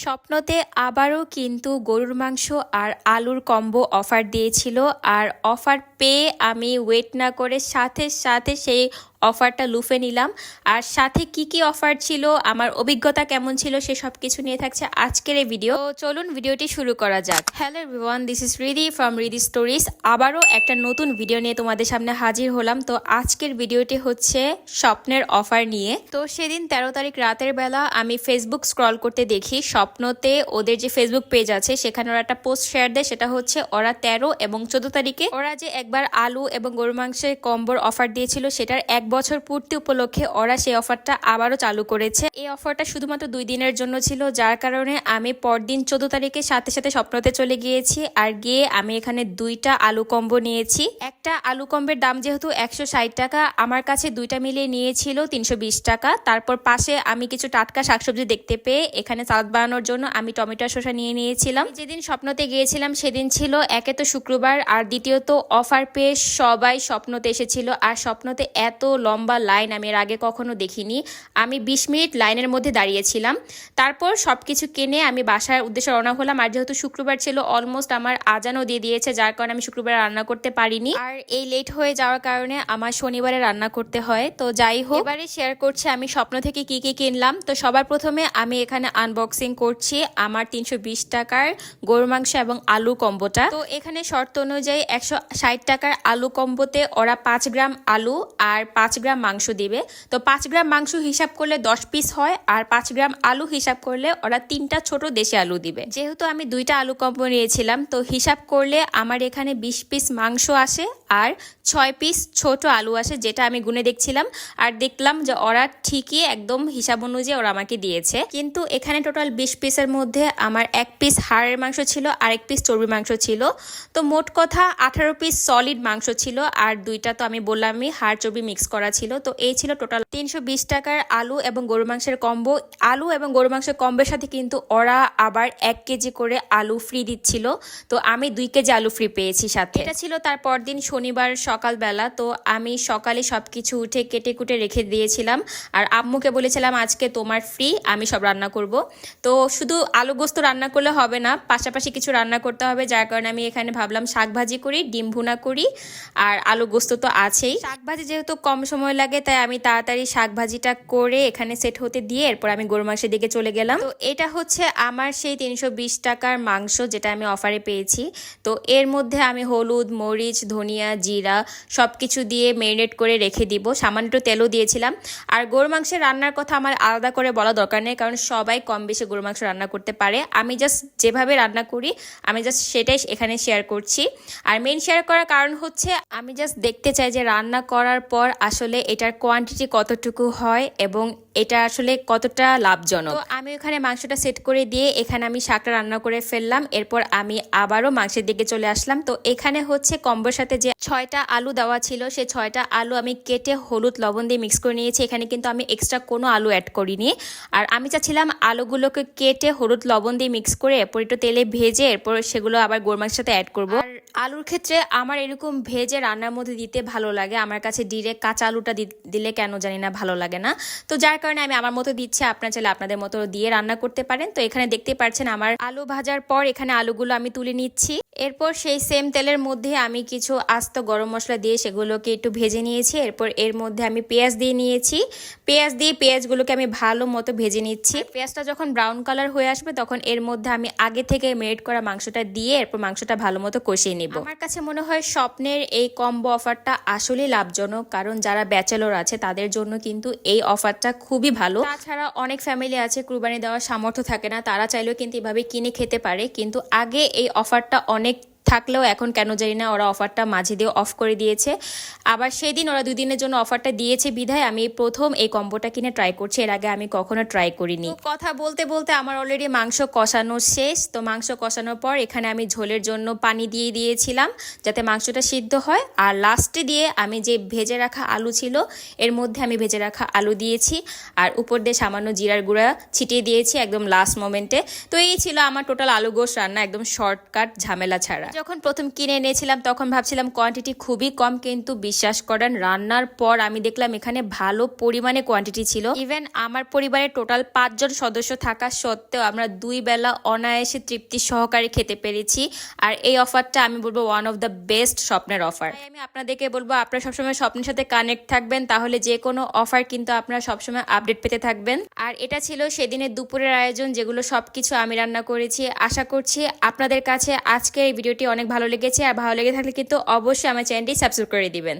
স্বপ্নতে আবারও কিন্তু গরুর মাংস আর আলুর কম্বো অফার দিয়েছিল। আর অফার পেয়ে আমি ওয়েট না করে সাথে সাথে সেই অফারটা লুফে নিলাম। আর সাথে কি কি অফার ছিল, আমার অভিজ্ঞতা কেমন ছিল, সে সব কিছু নিয়ে থাকছে আজকের এই ভিডিও চলুন ভিডিওটি শুরু করা যাক। Hello everyone this is Riddhi from Riddhi stories আবারও একটা নতুন ভিডিও নিয়ে তোমাদের সামনে হাজির হলাম। তো আজকের ভিডিওটি হচ্ছে স্বপ্নের অফার নিয়ে। তো সেদিন তেরো তারিখ রাতের বেলা আমি ফেসবুক স্ক্রল করতে দেখি, স্বপ্নতে ওদের যে ফেসবুক পেজ আছে, সেখানে ওরা একটা পোস্ট শেয়ার দেয়, সেটা হচ্ছে ওরা তেরো এবং চোদ্দ তারিখে ওরা যে একবার আলু এবং গরু মাংসের কম্বোর অফার দিয়েছিল, সেটার এক বছর পূর্তি উপলক্ষে ওরা সেই অফারটা আবারও চালু করেছে। এই অফারটা শুধুমাত্র দুই দিনের জন্য ছিল, যার কারণে আমি পরদিন চোদ্দ তারিখে সাথে সাথে স্বপ্নতে চলে গিয়েছি আর গিয়ে আমি এখানে দুইটা আলু কম্বো নিয়েছি। একটা আলু কম্বের দাম যেহেতু একশো ষাট টাকা, আমার কাছে দুইটা মিলিয়ে নিয়েছিল তিনশো বিশ টাকা। তারপর পাশে আমি কিছু টাটকা শাকসবজি দেখতে পেয়ে এখানে সালাদ বানানোর জন্য আমি টমেটো শসা নিয়ে নিয়েছিলাম। যেদিন স্বপ্নতে গিয়েছিলাম সেদিন ছিল, একে তো শুক্রবার, আর দ্বিতীয়ত অফার পেয়ে সবাই স্বপ্নতে এসেছিল। আর স্বপ্নতে এত লম্বা লাইন আমি এর আগে কখনো দেখিনি। আমি বিশ মিনিট লাইনের মধ্যে দাঁড়িয়েছিলাম। তারপর সব কিছু কিনে আমি বাসার উদ্দেশ্যে রওনা হলাম। আর যেহেতু শুক্রবার ছিল অলমোস্ট আমার আজানও দিয়ে দিয়েছে, যার কারণে আমি শুক্রবার রান্না করতে পারিনি। আর এই লেট হয়ে যাওয়ার কারণে আমার শনিবারে রান্না করতে হয়। তো যাই হোক, এবারে শেয়ার করছি আমি স্বপ্ন থেকে কি কি কিনলাম। তো সবার প্রথমে আমি এখানে আনবক্সিং করছি আমার তিনশো বিশ টাকার গরু মাংস এবং আলু কম্বোটা। তো এখানে শর্ত অনুযায়ী একশো ষাট টাকার আলু কম্বোতে ওরা পাঁচ গ্রাম আলু আর পাঁচ গ্রাম মাংস দিবে। তো পাঁচ গ্রাম মাংস হিসাব করলে দশ পিস হয় আর পাঁচ গ্রাম আলু হিসাব করলে ওরা তিনটা ছোট দেশি আলু দিবে। যেহেতু আমি দুইটা আলু কম্বো নিয়েছিলাম, তো হিসাব করলে আমার এখানে বিশ পিস মাংস আসে আর ছয় পিস ছোট আলু আসে, যেটা আমি গুনে দেখছিলাম। আর দেখলাম যে ওরা ঠিকই একদম হিসাব অনুযায়ী ওরা আমাকে দিয়েছে। কিন্তু এখানে টোটাল বিশ পিসের মধ্যে আমার এক পিস হাড়ের মাংস ছিল আর এক পিস চর্বি মাংস ছিল। তো মোট কথা আঠারো পিস সলিড মাংস ছিল, আর দুইটা তো আমি বললামই হাড় চর্বি মিক্স করা ছিল। তো এই ছিল টোটাল তিনশো বিশ টাকার আলু এবং গরু মাংসের কম্বো। আলু এবং গরু মাংসের কম্বোর সাথে কিন্তু ওরা আবার এক কেজি করে আলু ফ্রি দিচ্ছিল। তো আমি দুই কেজি আলু ফ্রি পেয়েছি সাথে। এটা ছিল তার পরদিন শনিবার সকালবেলা। তো আমি সকালে সব কিছু উঠে কেটে কুটে রেখে দিয়েছিলাম। আর আম্মুকে বলেছিলাম, আজকে তোমার ফ্রি আমি সব রান্না করব। তো শুধু আলু গোস্ত রান্না করলে হবে না, পাশাপাশি কিছু রান্না করতে হবে। যার কারণে আমি এখানে ভাবলাম শাক ভাজি করি, ডিম ভুনা করি। আর আলু গোস্ত তো আছেই। শাক ভাজি যেহেতু কম সময় লাগে, তাই আমি তাড়াতাড়ি শাক ভাজিটা করে এখানে সেট হতে দিয়ে এরপর আমি গরু মাংসের দিকে চলে গেলাম। তো এটা হচ্ছে আমার সেই তিনশো বিশ টাকার মাংস যেটা আমি অফারে পেয়েছি। তো এর মধ্যে আমি হলুদ, মরিচ, ধনিয়া, জিরা সব কিছু দিয়ে মেরিনেট করে রেখে দিব। সামান্য তেলও দিয়েছিলাম। আর গরু মাংসের রান্নার কথা আমার আলাদা করে বলা দরকার নেই, কারণ সবাই কম বেশি গরু মাংস রান্না করতে পারে। আমি জাস্ট যেভাবে রান্না করি, আমি জাস্ট সেটাই এখানে শেয়ার করছি। আর মেন শেয়ার করার কারণ হচ্ছে, আমি জাস্ট দেখতে চাই যে রান্না করার পর আসলে এটার কোয়ান্টিটি কতটুকু হয় এবং এটা আসলে কতটা লাভজনক? তো আমি ওখানে মাংসটা সেট করে দিয়ে এখানে আমি শাকটা রান্না করে ফেললাম। এরপর আমি আবারও মাংসের দিকে চলে আসলাম। তো এখানে হচ্ছে কম্বোর সাথে যে ছয়টা আলু দেওয়া ছিল সে ছয়টা আলু আমি কেটে হলুদ লবণ দিয়ে মিক্স করে নিয়েছি। এখানে কিন্তু আমি এক্সট্রা কোনো আলু অ্যাড করিনি। আর আমি চাচ্ছিলাম আলুগুলোকে কেটে হলুদ লবণ দিয়ে মিক্স করে এরপর একটু তেলে ভেজে এরপর সেগুলো আবার গোরমার সাথে অ্যাড করব। আর আলুর ক্ষেত্রে আমার এরকম ভেজে রান্নার মধ্যে দিতে ভালো লাগে। আমার কাছে ডিরেক্ট কাঁচা আলুটা দিলে কেন জানি না ভালো লাগে না। তো যার কারণে আমি আমার মতো দিচ্ছি, আপনার চাইলে আপনাদের মতো দিয়ে রান্না করতে পারেন। তো এখানে দেখতে পাচ্ছেন আমার আলু ভাজার পর এখানে আলুগুলো আমি তুলে নিচ্ছি। এরপর সেই সেম তেলের মধ্যে আমি কিছু আস্ত গরম মশলা দিয়ে সেগুলোকে একটু ভেজে নিয়েছি। এরপর এর মধ্যে আমি পেঁয়াজ দিয়ে নিয়েছি। পেঁয়াজ দিয়ে পেঁয়াজগুলোকে আমি ভালো মতো ভেজে নিচ্ছি। পেঁয়াজটা যখন ব্রাউন কালার হয়ে আসবে, তখন এর মধ্যে আমি আগে থেকে মেরিট করা মাংসটা দিয়ে এরপর মাংসটা ভালো মতো কষিয়ে নিব। আমার কাছে মনে হয় স্বপ্নের এই কম্বো অফারটা আসলেই লাভজনক, কারণ যারা ব্যাচেলর আছে, তাদের জন্য কিন্তু এই অফারটা খুবই ভালো। তাছাড়া অনেক ফ্যামিলি আছে, কুরবানি দেওয়ার সামর্থ্য থাকে না, তারা চাইলেও কিন্তু এভাবে কিনে খেতে পারে। কিন্তু আগে এই অফারটা অনেক থাকলেও এখন কেন জানি না ওরা অফারটা মাঝে দিয়ে অফ করে দিয়েছে। আবার সেই দিন ওরা দুদিনের জন্য অফারটা দিয়েছে বিধায় আমি প্রথম এই কম্বোটা কিনে ট্রাই করছি, এর আগে আমি কখনো ট্রাই করিনি। কথা বলতে বলতে আমার অলরেডি মাংস কষানো শেষ, তো মাংস কষানোর পর এখানে আমি ঝোলের জন্য পানি দিয়ে দিয়েছিলাম যাতে মাংসটা সিদ্ধ হয়। আর লাস্টে দিয়ে আমি যে ভেজে রাখা আলু ছিল, এর মধ্যে আমি ভেজে রাখা আলু দিয়েছি। আর উপর দিয়ে সামান্য জিরার গুঁড়া ছিটিয়ে দিয়েছি একদম লাস্ট মোমেন্টে তো এই ছিল আমার টোটাল আলু গোশ রান্না, একদম শর্টকাট ঝামেলা ছাড়া। যখন প্রথম কিনে এনেছিলাম, তখন ভাবছিলাম কোয়ান্টিটি খুবই কম, কিন্তু বিশ্বাস করেন, রান্নার পর আমি দেখলাম এখানে ভালো পরিমাণে কোয়ান্টিটি ছিল। ইভেন আমার পরিবারে টোটাল পাঁচজন সদস্য থাকা সত্ত্বেও আমরা দুই বেলা অনায়াসে তৃপ্তি সহকারে খেতে পেরেছি। আর এই অফারটা আমি বলব ওয়ান অফ দ্য বেস্ট স্বপ্নের অফার আমি আপনাদেরকে বলব, আপনারা সবসময় স্বপ্নের সাথে কানেক্ট থাকবেন, তাহলে যে কোনো অফার কিন্তু আপনারা সবসময় আপডেট পেতে থাকবেন। আর এটা ছিল সেদিনের দুপুরের আয়োজন, যেগুলো সবকিছু আমি রান্না করেছি। আশা করছি আপনাদের কাছে আজকের এই ভিডিওটি অনেক ভালো লেগেছে আর ভালো লেগে থাকলে কিন্তু অবশ্যই আমার চ্যানেলটি সাবস্ক্রাইব করে দিবেন।